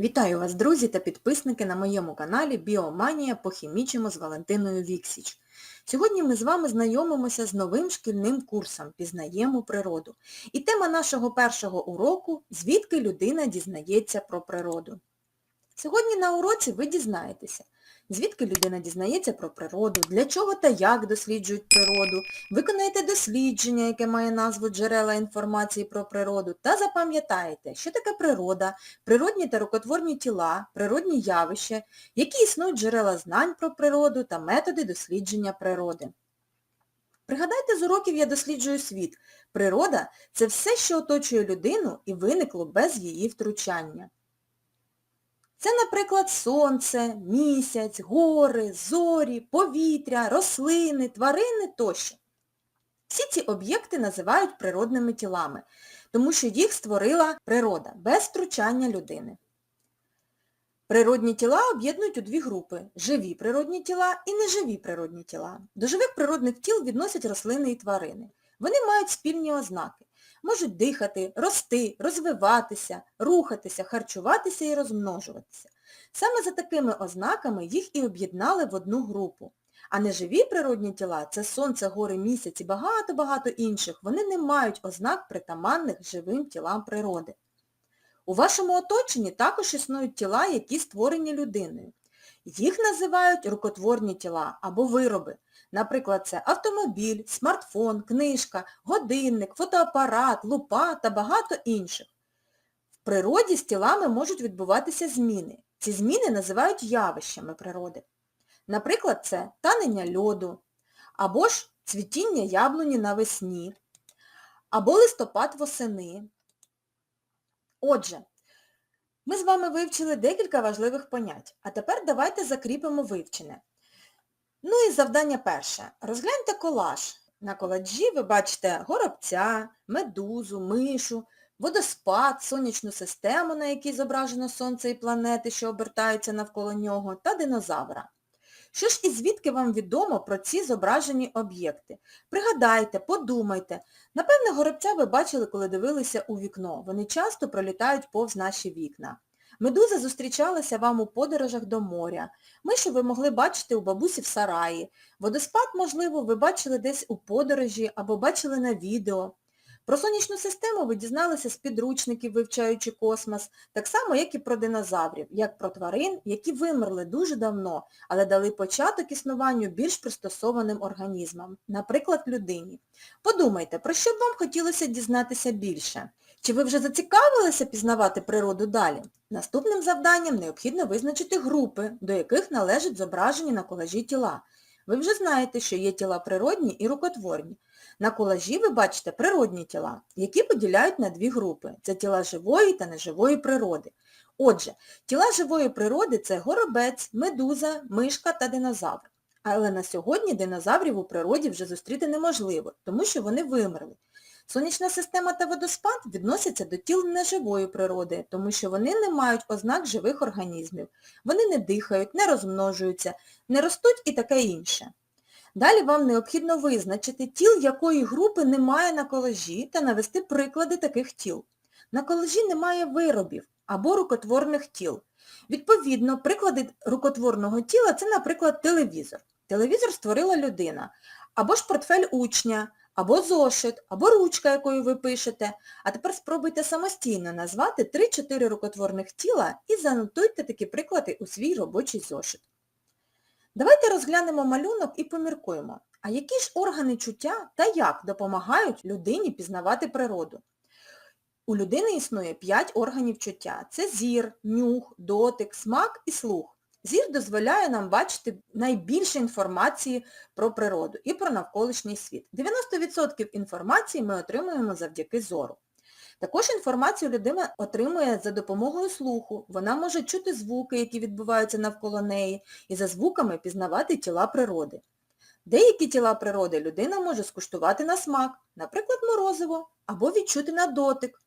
Вітаю вас, друзі та підписники на моєму каналі Біоманія похімічимо з Валентиною Віксіч. Сьогодні ми з вами знайомимося з новим шкільним курсом «Пізнаємо природу». І тема нашого першого уроку «Звідки людина дізнається про природу». Сьогодні на уроці ви дізнаєтеся, звідки людина дізнається про природу, для чого та як досліджують природу, виконаєте дослідження, яке має назву джерела інформації про природу, та запам'ятаєте, що таке природа, природні та рукотворні тіла, природні явища, які існують джерела знань про природу та методи дослідження природи. Пригадайте з уроків «Я досліджую світ». Природа – це все, що оточує людину і виникло без її втручання. Це, наприклад, сонце, місяць, гори, зорі, повітря, рослини, тварини тощо. Всі ці об'єкти називають природними тілами, тому що їх створила природа без втручання людини. Природні тіла об'єднують у дві групи – живі природні тіла і неживі природні тіла. До живих природних тіл відносять рослини і тварини. Вони мають спільні ознаки. Можуть дихати, рости, розвиватися, рухатися, харчуватися і розмножуватися. Саме за такими ознаками їх і об'єднали в одну групу. А неживі природні тіла – це сонце, гори, місяць і багато-багато інших. Вони не мають ознак притаманних живим тілам природи. У вашому оточенні також існують тіла, які створені людиною. Їх називають рукотворні тіла або вироби. Наприклад, це автомобіль, смартфон, книжка, годинник, фотоапарат, лупа та багато інших. В природі з тілами можуть відбуватися зміни. Ці зміни називають явищами природи. Наприклад, це танення льоду, або ж цвітіння яблуні навесні, або листопад восени. Отже, ми з вами вивчили декілька важливих понять, а тепер давайте закріпимо вивчене. Ну і завдання перше. Розгляньте колаж. На коладжі ви бачите горобця, медузу, мишу, водоспад, сонячну систему, на якій зображено сонце і планети, що обертаються навколо нього, та динозавра. Що ж і звідки вам відомо про ці зображені об'єкти? Пригадайте, подумайте. Напевне, горобця ви бачили, коли дивилися у вікно. Вони часто пролітають повз наші вікна. Медуза зустрічалася вам у подорожах до моря. Мишу ви могли бачити у бабусі в сараї. Водоспад, можливо, ви бачили десь у подорожі або бачили на відео. Про сонячну систему ви дізналися з підручників, вивчаючи космос, так само, як і про динозаврів, як про тварин, які вимерли дуже давно, але дали початок існуванню більш пристосованим організмам, наприклад, людині. Подумайте, про що б вам хотілося дізнатися більше? Чи ви вже зацікавилися пізнавати природу далі? Наступним завданням необхідно визначити групи, до яких належать зображені на колажі тіла. Ви вже знаєте, що є тіла природні і рукотворні. На колажі ви бачите природні тіла, які поділяють на дві групи. Це тіла живої та неживої природи. Отже, тіла живої природи це горобець, медуза, мишка та динозавр. Але на сьогодні динозаврів у природі вже зустріти неможливо, тому що вони вимерли. Сонячна система та водоспад відносяться до тіл неживої природи, тому що вони не мають ознак живих організмів. Вони не дихають, не розмножуються, не ростуть і таке інше. Далі вам необхідно визначити тіл, якої групи немає на колажі та навести приклади таких тіл. На колажі немає виробів або рукотворних тіл. Відповідно, приклади рукотворного тіла це, наприклад, телевізор. Телевізор створила людина, або ж портфель учня, або зошит, або ручка, якою ви пишете. А тепер спробуйте самостійно назвати 3-4 рукотворних тіла і занотуйте такі приклади у свій робочий зошит. Давайте розглянемо малюнок і поміркуємо, а які ж органи чуття та як допомагають людині пізнавати природу? У людини існує 5 органів чуття. Це зір, нюх, дотик, смак і слух. Зір дозволяє нам бачити найбільше інформації про природу і про навколишній світ. 90% інформації ми отримуємо завдяки зору. Також інформацію людина отримує за допомогою слуху. Вона може чути звуки, які відбуваються навколо неї, і за звуками пізнавати тіла природи. Деякі тіла природи людина може скуштувати на смак, наприклад, морозиво, або відчути на дотик.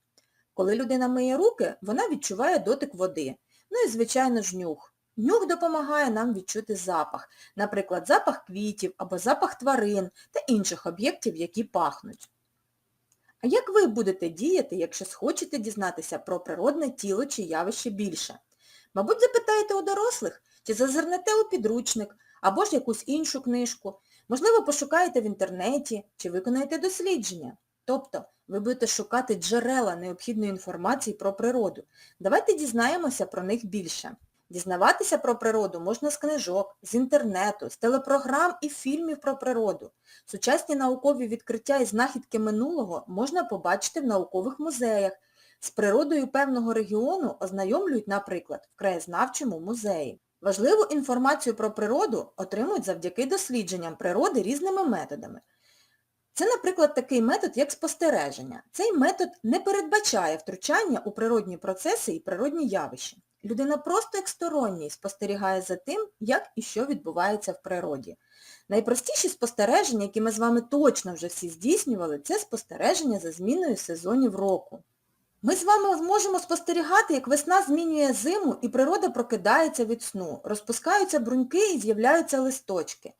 Коли людина миє руки, вона відчуває дотик води. Ну і, звичайно ж, нюх. Нюх допомагає нам відчути запах, наприклад, запах квітів або запах тварин та інших об'єктів, які пахнуть. А як ви будете діяти, якщо схочете дізнатися про природне тіло чи явище більше? Мабуть, запитаєте у дорослих, чи зазирнете у підручник, або ж якусь іншу книжку. Можливо, пошукаєте в інтернеті, чи виконаєте дослідження. Тобто, ви будете шукати джерела необхідної інформації про природу. Давайте дізнаємося про них більше. Дізнаватися про природу можна з книжок, з інтернету, з телепрограм і фільмів про природу. Сучасні наукові відкриття і знахідки минулого можна побачити в наукових музеях. З природою певного регіону ознайомлюють, наприклад, в краєзнавчому музеї. Важливу інформацію про природу отримують завдяки дослідженням природи різними методами. Це, наприклад, такий метод, як спостереження. Цей метод не передбачає втручання у природні процеси і природні явища. Людина просто як сторонній спостерігає за тим, як і що відбувається в природі. Найпростіші спостереження, які ми з вами точно вже всі здійснювали, це спостереження за зміною сезонів року. Ми з вами зможемо спостерігати, як весна змінює зиму і природа прокидається від сну, розпускаються бруньки і з'являються листочки.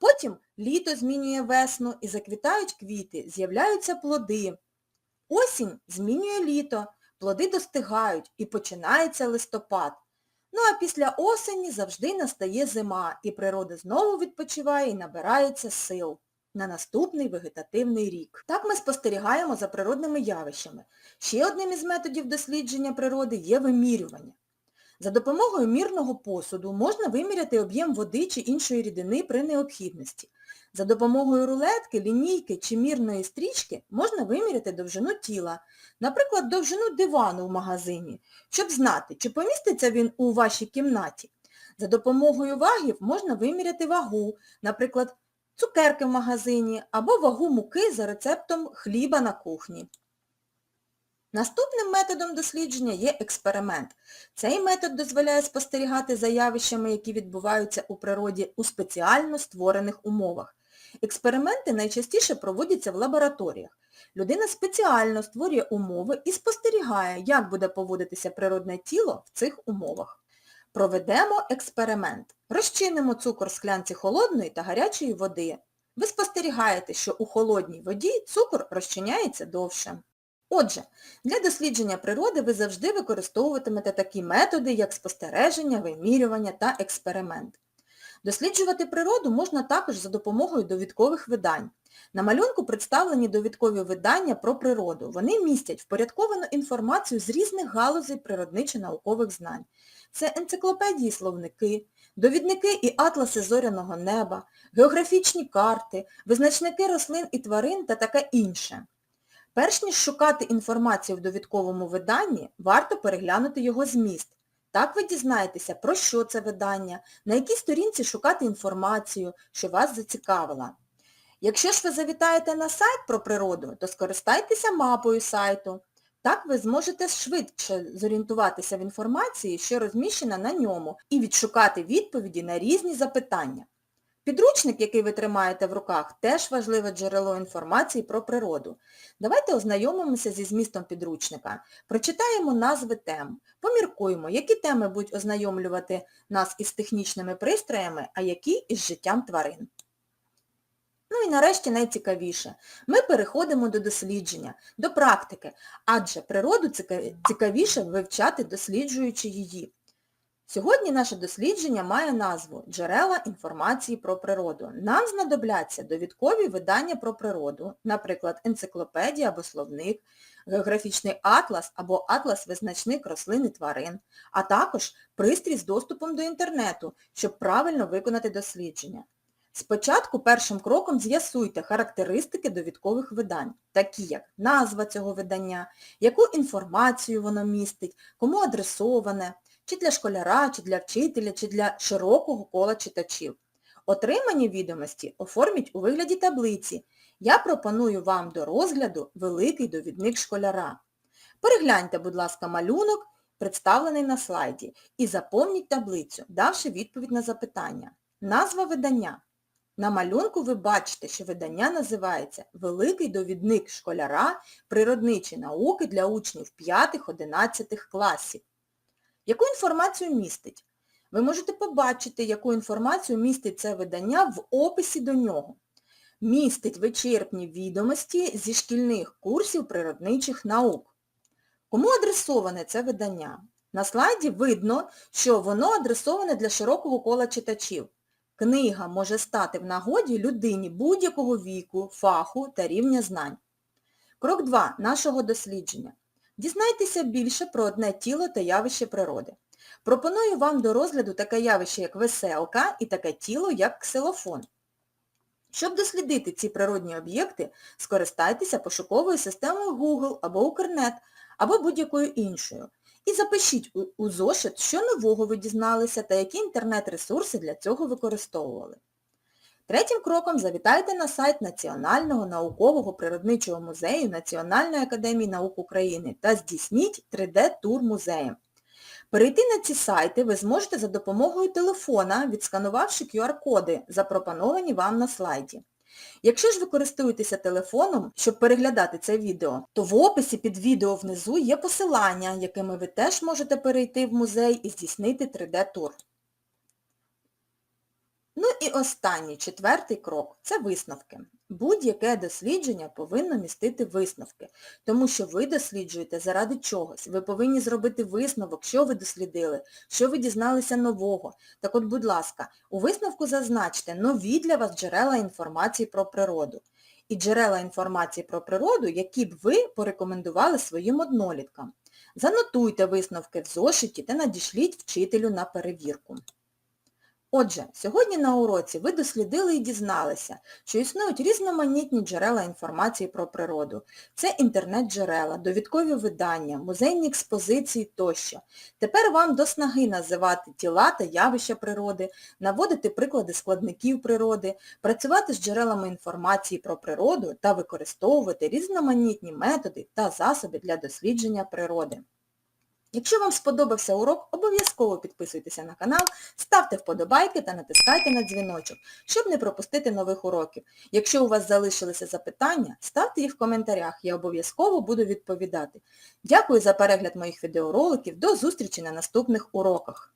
Потім літо змінює весну і заквітають квіти, з'являються плоди. Осінь змінює літо, плоди достигають і починається листопад. Ну а після осені завжди настає зима, і природа знову відпочиває і набирається сил на наступний вегетативний рік. Так ми спостерігаємо за природними явищами. Ще одним із методів дослідження природи є вимірювання. За допомогою мірного посуду можна виміряти об'єм води чи іншої рідини при необхідності. За допомогою рулетки, лінійки чи мірної стрічки можна виміряти довжину тіла, наприклад, довжину дивану в магазині, щоб знати, чи поміститься він у вашій кімнаті. За допомогою вагів можна виміряти вагу, наприклад, цукерки в магазині або вагу муки за рецептом хліба на кухні. Наступним методом дослідження є експеримент. Цей метод дозволяє спостерігати за явищами, які відбуваються у природі у спеціально створених умовах. Експерименти найчастіше проводяться в лабораторіях. Людина спеціально створює умови і спостерігає, як буде поводитися природне тіло в цих умовах. Проведемо експеримент. Розчинимо цукор в склянці холодної та гарячої води. Ви спостерігаєте, що у холодній воді цукор розчиняється довше. Отже, для дослідження природи ви завжди використовуватимете такі методи, як спостереження, вимірювання та експеримент. Досліджувати природу можна також за допомогою довідкових видань. На малюнку представлені довідкові видання про природу. Вони містять впорядковану інформацію з різних галузей природничо-наукових знань. Це енциклопедії словники, довідники і атласи зоряного неба, географічні карти, визначники рослин і тварин та таке інше. Перш ніж шукати інформацію в довідковому виданні, варто переглянути його зміст. Так ви дізнаєтеся, про що це видання, на якій сторінці шукати інформацію, що вас зацікавила. Якщо ж ви завітаєте на сайт про природу, то скористайтеся мапою сайту. Так ви зможете швидше зорієнтуватися в інформації, що розміщена на ньому, і відшукати відповіді на різні запитання. Підручник, який ви тримаєте в руках, теж важливе джерело інформації про природу. Давайте ознайомимося зі змістом підручника, прочитаємо назви тем, поміркуємо, які теми будуть ознайомлювати нас із технічними пристроями, а які із життям тварин. Ну і нарешті найцікавіше. Ми переходимо до дослідження, до практики, адже природу цікавіше вивчати, досліджуючи її. Сьогодні наше дослідження має назву Джерела інформації про природу. Нам знадобляться довідкові видання про природу, наприклад, енциклопедія або словник, географічний атлас або атлас-визначник рослин і тварин, а також пристрій з доступом до інтернету, щоб правильно виконати дослідження. Спочатку першим кроком з'ясуйте характеристики довідкових видань, такі як назва цього видання, яку інформацію воно містить, кому адресоване, чи для школяра, чи для вчителя, чи для широкого кола читачів. Отримані відомості оформіть у вигляді таблиці. Я пропоную вам до розгляду великий довідник школяра. Перегляньте, будь ласка, малюнок, представлений на слайді, і заповніть таблицю, давши відповідь на запитання. Назва видання. На малюнку ви бачите, що видання називається Великий довідник школяра природничі науки для учнів 5-11 класів. Яку інформацію містить? Ви можете побачити, яку інформацію містить це видання в описі до нього. Містить вичерпні відомості зі шкільних курсів природничих наук. Кому адресоване це видання? На слайді видно, що воно адресоване для широкого кола читачів. Книга може стати в нагоді людині будь-якого віку, фаху та рівня знань. Крок 2 нашого дослідження. Дізнайтеся більше про одне тіло та явище природи. Пропоную вам до розгляду таке явище, як веселка, і таке тіло, як ксилофон. Щоб дослідити ці природні об'єкти, скористайтеся пошуковою системою Google або Укрнет, або будь-якою іншою. І запишіть у- у зошит, що нового ви дізналися та які інтернет-ресурси для цього використовували. Третім кроком завітайте на сайт Національного наукового природничого музею Національної академії наук України та здійсніть 3D-тур музеєм. Перейти на ці сайти ви зможете за допомогою телефона, відсканувавши QR-коди, запропоновані вам на слайді. Якщо ж ви користуєтеся телефоном, щоб переглядати це відео, то в описі під відео внизу є посилання, якими ви теж можете перейти в музей і здійснити 3D-тур. Ну і останній, четвертий крок – це висновки. Будь-яке дослідження повинно містити висновки, тому що ви досліджуєте заради чогось. Ви повинні зробити висновок, що ви дослідили, що ви дізналися нового. Так от, будь ласка, у висновку зазначте нові для вас джерела інформації про природу. І джерела інформації про природу, які б ви порекомендували своїм одноліткам. Занотуйте висновки в зошиті та надішліть вчителю на перевірку. Отже, сьогодні на уроці ви дослідили і дізналися, що існують різноманітні джерела інформації про природу. Це інтернет-джерела, довідкові видання, музейні експозиції тощо. Тепер вам до снаги називати тіла та явища природи, наводити приклади складників природи, працювати з джерелами інформації про природу та використовувати різноманітні методи та засоби для дослідження природи. Якщо вам сподобався урок, обов'язково підписуйтеся на канал, ставте вподобайки та натискайте на дзвіночок, щоб не пропустити нових уроків. Якщо у вас залишилися запитання, ставте їх в коментарях, я обов'язково буду відповідати. Дякую за перегляд моїх відеороликів, до зустрічі на наступних уроках.